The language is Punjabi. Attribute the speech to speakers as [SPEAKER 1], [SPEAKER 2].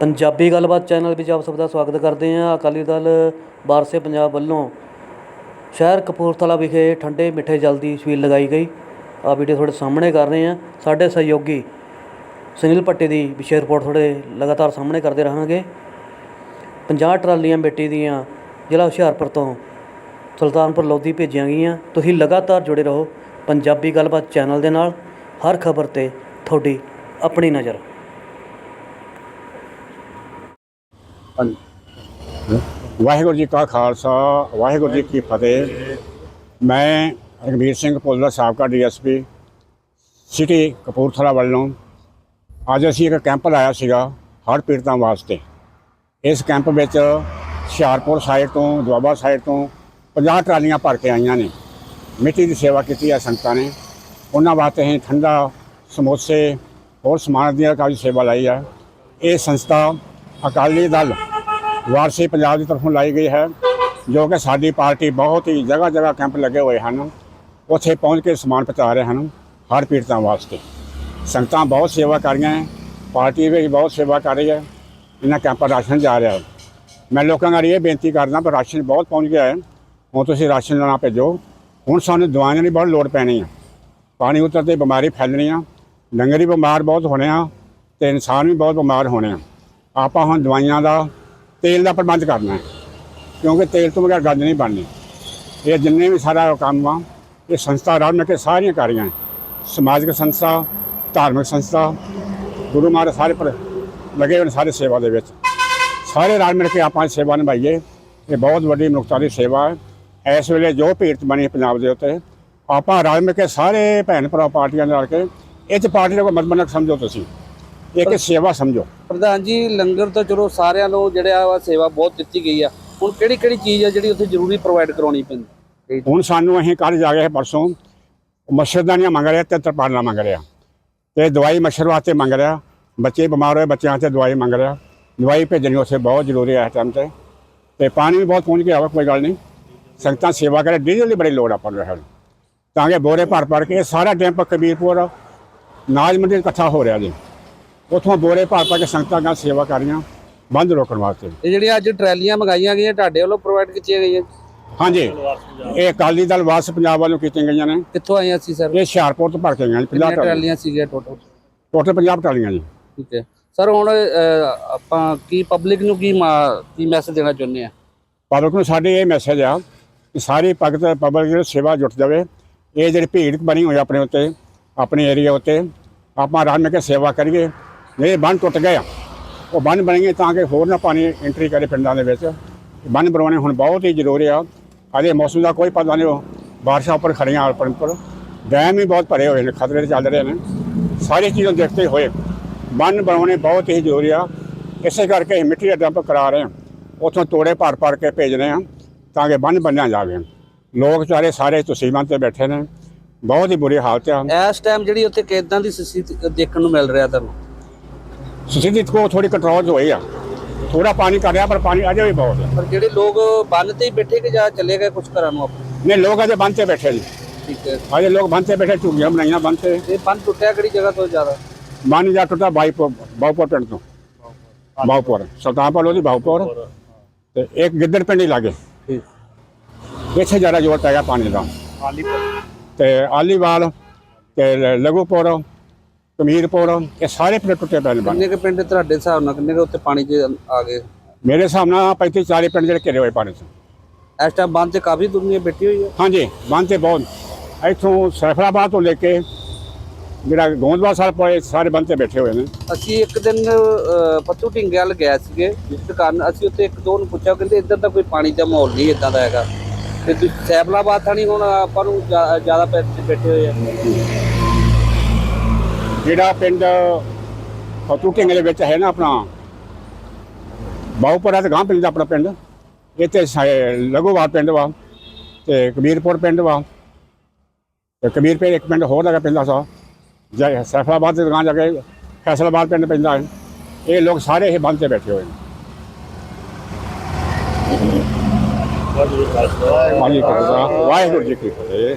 [SPEAKER 1] ਪੰਜਾਬੀ ਗੱਲਬਾਤ ਚੈਨਲ ਵਿੱਚ ਆਪ ਸਭ ਦਾ ਸਵਾਗਤ ਕਰਦੇ ਹਾਂ। ਅਕਾਲੀ ਦਲ ਵਾਰਸੇ ਪੰਜਾਬ ਵੱਲੋਂ ਸ਼ਹਿਰ ਕਪੂਰਥਲਾ ਵਿਖੇ ਠੰਡੇ ਮਿੱਠੇ ਜਲ ਦੀ ਛਬੀਲ ਲਗਾਈ ਗਈ। ਆ ਵੀਡੀਓ ਤੁਹਾਡੇ ਸਾਹਮਣੇ ਕਰ ਰਹੇ ਹਾਂ। ਸਾਡੇ ਸਹਿਯੋਗੀ ਸੁਨੀਲ ਭੱਟੀ ਦੀ ਵਿਸ਼ੇ ਰਿਪੋਰਟ ਤੁਹਾਡੇ ਲਗਾਤਾਰ ਸਾਹਮਣੇ ਕਰਦੇ ਰਹਾਂਗੇ। 50 ਟਰਾਲੀਆਂ ਮਿੱਟੀ ਦੀਆਂ ਜ਼ਿਲ੍ਹਾ ਹੁਸ਼ਿਆਰਪੁਰ ਤੋਂ ਸੁਲਤਾਨਪੁਰ ਲੋਧੀ ਭੇਜੀਆਂ ਗਈਆਂ। ਤੁਸੀਂ ਲਗਾਤਾਰ ਜੁੜੇ ਰਹੋ ਪੰਜਾਬੀ ਗੱਲਬਾਤ ਚੈਨਲ ਦੇ ਨਾਲ। ਹਰ ਖਬਰ ਤੇ ਤੁਹਾਡੀ ਆਪਣੀ ਨਜ਼ਰ।
[SPEAKER 2] ਵਾਹਿਗੁਰੂ ਜੀ ਕਾ ਖਾਲਸਾ, ਵਾਹਿਗੁਰੂ ਜੀ ਕੀ ਫਤਿਹ। ਮੈਂ ਰਘਬੀਰ ਸਿੰਘ ਭੁੱਲਰ ਸਾਬਕਾ ਡੀਐਸਪੀ, ਸਿਟੀ ਕਪੂਰਥਲਾ ਵੱਲੋਂ ਅੱਜ ਅਸੀਂ ਇੱਕ ਕੈਂਪ ਲਾਇਆ ਸੀਗਾ ਹੜ੍ਹ ਪੀੜਤਾਂ ਵਾਸਤੇ। ਇਸ ਕੈਂਪ ਵਿੱਚ ਹੁਸ਼ਿਆਰਪੁਰ ਸਾਈਡ ਤੋਂ, ਦੁਆਬਾ ਸਾਈਡ ਤੋਂ 50 ਟਰਾਲੀਆਂ ਭਰ ਕੇ ਆਈਆਂ ਨੇ। ਮਿੱਟੀ ਦੀ ਸੇਵਾ ਕੀਤੀ ਹੈ ਸੰਗਤਾਂ ਨੇ। ਉਹਨਾਂ ਵਾਸਤੇ ਅਸੀਂ ਠੰਡਾ ਸਮੋਸੇ, ਹੋਰ ਸਮਾਨ ਦੀਆਂ ਕਾਫੀ ਸੇਵਾ ਲਈ ਆ। ਇਹ ਸੰਸਥਾ ਅਕਾਲੀ ਦਲ ਵਾਰਸੀ ਪੰਜਾਬ ਦੀ ਤਰਫੋਂ ਲਾਈ ਗਈ ਹੈ, ਜੋ ਕਿ ਸਾਡੀ ਪਾਰਟੀ ਬਹੁਤ ਹੀ ਜਗ੍ਹਾ ਜਗ੍ਹਾ ਕੈਂਪ ਲੱਗੇ ਹੋਏ ਹਨ। ਉੱਥੇ ਪਹੁੰਚ ਕੇ ਸਮਾਨ ਪਹੁੰਚਾ ਰਹੇ ਹਨ ਹਰ ਪੀੜਤਾਂ ਵਾਸਤੇ। ਸੰਗਤਾਂ ਬਹੁਤ ਸੇਵਾ ਕਰ ਰਹੀਆਂ ਹੈ ਪਾਰਟੀ ਵੀ ਬਹੁਤ ਸੇਵਾ ਕਰ ਰਹੀ ਹੈ, ਇਹਨਾਂ ਕੈਂਪਾਂ ਰਾਸ਼ਨ ਜਾ ਰਿਹਾ ਹੈ। ਮੈਂ ਲੋਕਾਂ ਨਾਲ ਇਹ ਬੇਨਤੀ ਕਰਦਾ ਪਰ ਰਾਸ਼ਨ ਬਹੁਤ ਪਹੁੰਚ ਗਿਆ ਹੈ, ਹੁਣ ਤੁਸੀਂ ਰਾਸ਼ਨ ਲੈਣਾ ਭੇਜੋ। ਹੁਣ ਸਾਨੂੰ ਦਵਾਈਆਂ ਦੀ ਬਹੁਤ ਲੋੜ ਪੈਣੀ ਹੈ। ਪਾਣੀ ਉਤਰਦੇ ਬਿਮਾਰੀ ਫੈਲਣੀ ਆ, ਡੰਗਰ ਵੀ ਬਿਮਾਰ ਬਹੁਤ ਹੋਣੇ ਆ ਤੇ ਇਨਸਾਨ ਵੀ ਬਹੁਤ ਬਿਮਾਰ ਹੋਣੇ ਆ। ਆਪਾਂ ਹੁਣ ਦਵਾਈਆਂ ਦਾ ਤੇਲ ਦਾ ਪ੍ਰਬੰਧ ਕਰਨਾ ਹੈ। ਕਿਉਂਕਿ ਤੇਲ ਤੋਂ ਬਗੈਰ ਗੱਲ ਨਹੀਂ ਬਣਨੀ। ਇਹ ਜਿੰਨੇ ਵੀ ਸਾਰਾ ਕੰਮ ਆ, ਇਹ ਸੰਸਥਾ ਰਲ ਮਿਲ ਕੇ ਸਾਰੀਆਂ ਕਰ ਰਹੀਆਂ ਸਮਾਜਿਕ ਸੰਸਥਾ, ਧਾਰਮਿਕ ਸੰਸਥਾ, ਗੁਰੂ ਮਹਾਰਾਜ ਸਾਰੇ ਪਰ ਲੱਗੇ ਹੋਏ ਨੇ ਸਾਰੇ ਸੇਵਾ ਦੇ ਵਿੱਚ। ਸਾਰੇ ਰਲ ਮਿਲ ਕੇ ਆਪਾਂ ਸੇਵਾ ਨਿਭਾਈਏ। ਇਹ ਬਹੁਤ ਵੱਡੀ ਮਨੁੱਖਤਾ ਦੀ ਸੇਵਾ ਹੈ। ਇਸ ਵੇਲੇ ਜੋ ਭੀੜ ਬਣੀ ਪੰਜਾਬ ਦੇ ਉੱਤੇ, ਆਪਾਂ ਰਲ ਮਿਲ ਕੇ ਸਾਰੇ ਭੈਣ ਭਰਾ ਪਾਰਟੀਆਂ ਨਾਲ ਕੇ, ਇਹ 'ਚ ਪਾਰਟੀ ਦਾ ਕੋਈ ਮਤਲਬ ਸਮਝੋ ਤੁਸੀਂ। ਇਹ ਕਿ ਸੇਵਾ ਸਮਝੋ।
[SPEAKER 3] ਪ੍ਰਧਾਨ ਜੀ ਲੰਗਰ ਤਾਂ ਚਲੋ ਸਾਰਿਆਂ ਨੂੰ ਜਿਹੜਾ ਵਾ ਸੇਵਾ ਬਹੁਤ ਦਿੱਤੀ ਗਈ ਆ। ਹੁਣ ਕਿਹੜੀ ਕਿਹੜੀ ਚੀਜ਼ ਆ ਜਿਹੜੀ ਉੱਥੇ ਜ਼ਰੂਰੀ ਪ੍ਰੋਵਾਈਡ ਕਰਾਉਣੀ ਪੈਂਦੀ?
[SPEAKER 2] ਹੁਣ ਸਾਨੂੰ ਅਸੀਂ ਕੱਲ੍ਹ ਜਾ ਕੇ ਪਰਸੋਂ ਮੱਛਰਦਾਨੀਆਂ ਮੰਗ ਰਿਹਾ ਤੇ ਤਰਪਾਲਾਂ ਮੰਗ ਰਿਹਾ। ਤੇ ਦਵਾਈ ਮੱਛਰ ਵਾਸਤੇ ਮੰਗ ਰਿਹਾ ਬੱਚੇ ਬਿਮਾਰ ਹੋਏ ਬੱਚਿਆਂ ਵਾਸਤੇ ਦਵਾਈ ਮੰਗ ਰਿਹਾ। ਦਵਾਈ ਭੇਜਣੀ ਉੱਥੇ ਬਹੁਤ ਜ਼ਰੂਰੀ ਹੈ ਇਸ ਟਾਈਮ ਤੇ। ਤੇ ਪਾਣੀ ਵੀ ਬਹੁਤ ਪਹੁੰਚ ਗਿਆ ਵਾ ਕੋਈ ਗੱਲ ਨਹੀਂ। ਸੰਗਤਾਂ ਸੇਵਾ ਕਰੇ ਡੀਜ਼ਲ ਦੀ ਬੜੀ ਲੋੜ ਆਪਾਂ ਨੂੰ ਹੈ ਤਾਂ ਕਿ ਬੋਰੇ ਭਰ ਭਰ ਕੇ ਸਾਰਾ ਡੈਂਪ ਕਬੀਰਪੁਰ ਨਾਜ ਮੰਡੀ ਇਕੱਠਾ ਹੋ ਰਿਹਾ ਜੀ। ਉੱਥੋਂ ਬੋਰੇ ਭਰ ਭਰ ਕੇ ਸੰਗਤਾਂ ਨਾਲ ਸੇਵਾ ਕਰ ਰਹੀਆਂ ਬੰਦ ਰੋਕਣ ਵਾਸਤੇ।
[SPEAKER 3] ਇਹ ਜਿਹੜੀਆਂ ਅੱਜ ਟਰੈਲੀਆਂ ਮੰਗਾਈਆਂ ਗਈਆਂ ਤੁਹਾਡੇ ਵੱਲੋਂ ਪ੍ਰੋਵਾਈਡ ਕੀਤੀਆਂ ਗਈਆਂ?
[SPEAKER 2] ਹਾਂਜੀ। ਇਹ ਅਕਾਲੀ ਦਲ ਵਾਸ ਪੰਜਾਬ ਵੱਲੋਂ ਕੀਤੀਆਂ ਗਈਆਂ ਨੇ।
[SPEAKER 3] ਕਿੱਥੋਂ ਆਈਆਂ ਸੀ ਸਰ?
[SPEAKER 2] ਇਹ ਹੁਸ਼ਿਆਰਪੁਰ ਤੋਂ ਭਰ ਕੇ ਗਈਆਂ ਜੀ 50
[SPEAKER 3] ਕਿੰਨੀਆਂ
[SPEAKER 2] ਟਰਾਲੀਆਂ।
[SPEAKER 3] ਸੀਗੀਆਂ ਟੋਟਲ
[SPEAKER 2] ਟੋਟਲ 50 ਟਰਾਲੀਆਂ ਜੀ।
[SPEAKER 3] ਠੀਕ ਹੈ। ਸਰ ਹੁਣ ਅਹ, ਆਪਾਂ ਕੀ ਪਬਲਿਕ ਨੂੰ ਕੀ ਮਾ- ਕੀ ਮੈਸੇਜ ਦੇਣਾ ਚਾਹੁੰਦੇ ਆ?
[SPEAKER 2] ਪਬਲਿਕ ਨੂੰ ਸਾਡੇ ਇਹ ਮੈਸੇਜ ਆ ਕਿ ਸਾਰੀ ਭਗਤ ਪਬਲਿਕ ਦੀ ਸੇਵਾ ਜੁਟ ਜਾਵੇ। ਇਹ ਜਿਹੜੀ ਭੀੜ ਬਣੀ ਹੋਈ ਆਪਣੇ ਉੱਤੇ ਆਪਣੇ ਏਰੀਆ ਉੱਤੇ ਆਪਾਂ ਰਲ ਮਿਲ ਕੇ ਸੇਵਾ ਕਰੀਏ। ਜਿਹੜੇ ਬੰਨ ਟੁੱਟ ਗਏ ਆ। ਉਹ ਬੰਨ ਬਣੇਗੇ ਤਾਂ ਕਿ ਹੋਰ ਨਾ ਪਾਣੀ ਐਂਟਰੀ ਕਰੇ ਪਿੰਡਾਂ ਦੇ ਵਿੱਚ। ਬੰਨ ਬਣਾਉਣੇ ਹੁਣ ਬਹੁਤ ਹੀ ਜ਼ਰੂਰੀ ਆ। ਅਜੇ ਮੌਸਮ ਦਾ ਕੋਈ ਪਤਾ ਨਹੀਂ ਬਾਰਿਸ਼ਾਂ ਉੱਪਰ ਖੜੀਆਂ ਆਪਣੇ ਪਰ ਡੈਮ ਵੀ ਬਹੁਤ ਭਰੇ ਹੋਏ ਨੇ, ਖਤਰੇ ਦੇ ਚੱਲ ਰਹੇ ਨੇ। ਸਾਰੀ ਚੀਜ਼ਾਂ ਦੇਖਦੇ ਹੋਏ ਬੰਨ ਬਣਾਉਣੇ ਬਹੁਤ ਹੀ ਜ਼ਰੂਰੀ ਆ। ਇਸੇ ਕਰਕੇ ਅਸੀਂ ਮਿੱਟੀ ਦਾ ਡੰਪ ਕਰਾ ਰਹੇ ਹਾਂ ਉੱਥੋਂ ਤੋੜੇ ਭਰ ਭਰ ਕੇ ਭੇਜ ਰਹੇ ਹਾਂ ਤਾਂ ਕਿ ਬੰਨ ਬੰਨਿਆ ਜਾਵੇ। ਲੋਕ ਵਿਚਾਰੇ ਸਾਰੇ ਤਸੀਮਾਂ ਤੇ ਬੈਠੇ ਨੇ। ਬਹੁਤ ਹੀ ਬੁਰੀ ਹਾਲਤ ਆ।
[SPEAKER 3] ਇਸ ਟਾਈਮ ਜਿਹੜੀ ਉੱਥੇ ਕਿਦਾਂ ਦੀ ਦੇਖਣ ਨੂੰ ਮਿਲ ਰਿਹਾ ਤੁਹਾਨੂੰ?
[SPEAKER 2] ਸਥਿਤੀ ਕੋ ਥੋੜੀ ਕੰਟਰੋਲ ਹੋਈ ਆ। ਥੋੜਾ ਪਾਣੀ ਕਰ ਰਿਹਾ ਪਰ ਪਾਣੀ ਅਜੇ ਵੀ ਬਹੁਤ ਹੈ
[SPEAKER 3] ਪਰ ਜਿਹੜੇ ਲੋਕ ਬੰਨ ਤੇ ਹੀ ਬੈਠੇ ਕਿ ਜਾਂ ਚਲੇ ਗਏ ਕੁਝ ਘਰਾਂ ਨੂੰ ਆਪਣੇ
[SPEAKER 2] ਨੇ ਲੋਕ ਅਜੇ ਬੰਨ ਤੇ ਬੈਠੇ ਨੇ।
[SPEAKER 3] ਠੀਕ ਹੈ।
[SPEAKER 2] ਅਜੇ ਲੋਕ ਬੰਨ ਤੇ ਬੈਠੇ ਝੁੱਗੀਆਂ ਬਣਾਈਆਂ ਬੰਨ ਤੇ।
[SPEAKER 3] ਇਹ ਬੰਨ ਟੁੱਟਿਆ ਕਿਹੜੀ ਜਗ੍ਹਾ ਤੋਂ ਜ਼ਿਆਦਾ?
[SPEAKER 2] ਬੰਨ ਜਾ ਟੁੱਟਾ ਬਾਈਪੁਰ ਬਾਉਪੁਰ ਪਿੰਡ ਤੋਂ। ਬਾਉਪੁਰ ਸੁਲਤਾਨਪੁਰ ਉਹਦੀ ਬਾਉਪੁਰ ਤੇ ਇੱਕ ਗਿੱਦੜ ਪਿੰਡ ਹੀ ਲਾਗੇ।
[SPEAKER 3] ਠੀਕ।
[SPEAKER 2] ਇੱਥੇ ਜ਼ਿਆਦਾ ਜ਼ੋਰ ਪੈ ਗਿਆ ਪਾਣੀ ਦਾ। ਤੇ ਆਲੀਵਾਲ ਤੇ ਲ- ਲਘੂਪੁਰ ਕਮੀਰਪੁਰ ਇਹ ਸਾਰੇ ਪਿੰਡ ਟੁੱਟੇ ਪਏ ਨੇ ਬੰਨ।
[SPEAKER 3] ਕਿੰਨੇ ਕੁ ਪਿੰਡ ਤੁਹਾਡੇ ਹਿਸਾਬ ਨਾਲ ਕਿੰਨੇ ਕੁ ਉੱਤੇ ਪਾਣੀ 'ਚ ਆ ਗਏ?
[SPEAKER 2] ਮੇਰੇ ਹਿਸਾਬ ਨਾਲ 35 40 ਪਿੰਡ ਜਿਹੜੇ ਘਿਰੇ ਹੋਏ ਪਾਣੀ ਤੋਂ
[SPEAKER 3] ਇਸ ਟਾਈਮ ਬੰਨ ਤੇ ਕਾਫੀ ਦੁਨੀਆ ਬੈਠੀ ਹੋਈ ਹੈ।
[SPEAKER 2] ਹਾਂਜੀ ਬੰਨ ਤੇ ਬਹੁਤ। ਇੱਥੋਂ ਸੈਫਰਾਬਾਦ ਤੋਂ ਲੈ ਕੇ ਜਿਹੜਾ ਗੋਂਦਵਾਲ ਸਾਹਿਬ ਪਏ ਸਾਰੇ ਬੰਨ ਤੇ ਬੈਠੇ ਹੋਏ ਨੇ।
[SPEAKER 3] ਅਸੀਂ ਇੱਕ ਦਿਨ ਅਹ, ਪੱਤੂ ਢਿੰਗੇ ਵੱਲ ਗਏ ਸੀਗੇ ਜਿਸ ਦੁਕਾਨ ਅਸੀਂ ਉੱਥੇ ਇੱਕ ਦੋ ਨੂੰ ਪੁੱਛਿਆ ਕਹਿੰਦੇ ਇੱਧਰ ਤਾਂ ਕੋਈ ਪਾਣੀ ਦਾ ਮਾਹੌਲ ਨਹੀਂ ਇਦਾਂ ਦਾ ਹੈਗਾ। ਤੇ ਤੁਸੀਂ ਸੈਫਲਾਬਾਦ ਥਾਣੀ ਹੁਣ ਆਪਾਂ ਨੂੰ ਜ਼ਿਆ- ਜ਼ਿਆਦਾ ਪੈਸੇ ਬੈਠੇ ਹੋਏ ਆ।
[SPEAKER 2] ਜਿਹੜਾ ਪਿੰਡ ਫਤੂ ਢਿੰਗੇ ਦੇ ਵਿੱਚ ਹੈ ਨਾ ਆਪਣਾ ਬਾਉਪੁਰਾ ਤੇ ਗਾਂ ਪਿੰਡ ਦਾ ਆਪਣਾ ਪਿੰਡ ਇੱਥੇ ਲਘੂਵਾਲ ਪਿੰਡ ਵਾ ਤੇ ਕਬੀਰਪੁਰ ਪਿੰਡ ਵਾ ਤੇ ਕਬੀਰਪੁਰ ਇੱਕ ਪਿੰਡ ਹੋਰ ਹੈਗਾ ਪਿੰਡ ਦਾ ਸਾ ਜੈ ਸੈਫਲਾਬਾਦ ਦੇ ਗਾਂ ਜਾ ਕੇ ਫੈਸਲਾਬਾਦ ਪਿੰਡ ਪੈਂਦਾ ਹੈ। ਇਹ ਲੋਕ ਸਾਰੇ ਇਹ ਬੰਦ ਤੇ ਬੈਠੇ ਹੋਏ ਨੇ। ਵਾਹਿਗੁਰੂ ਜੀ ਕੀ ਫਤਿਹ।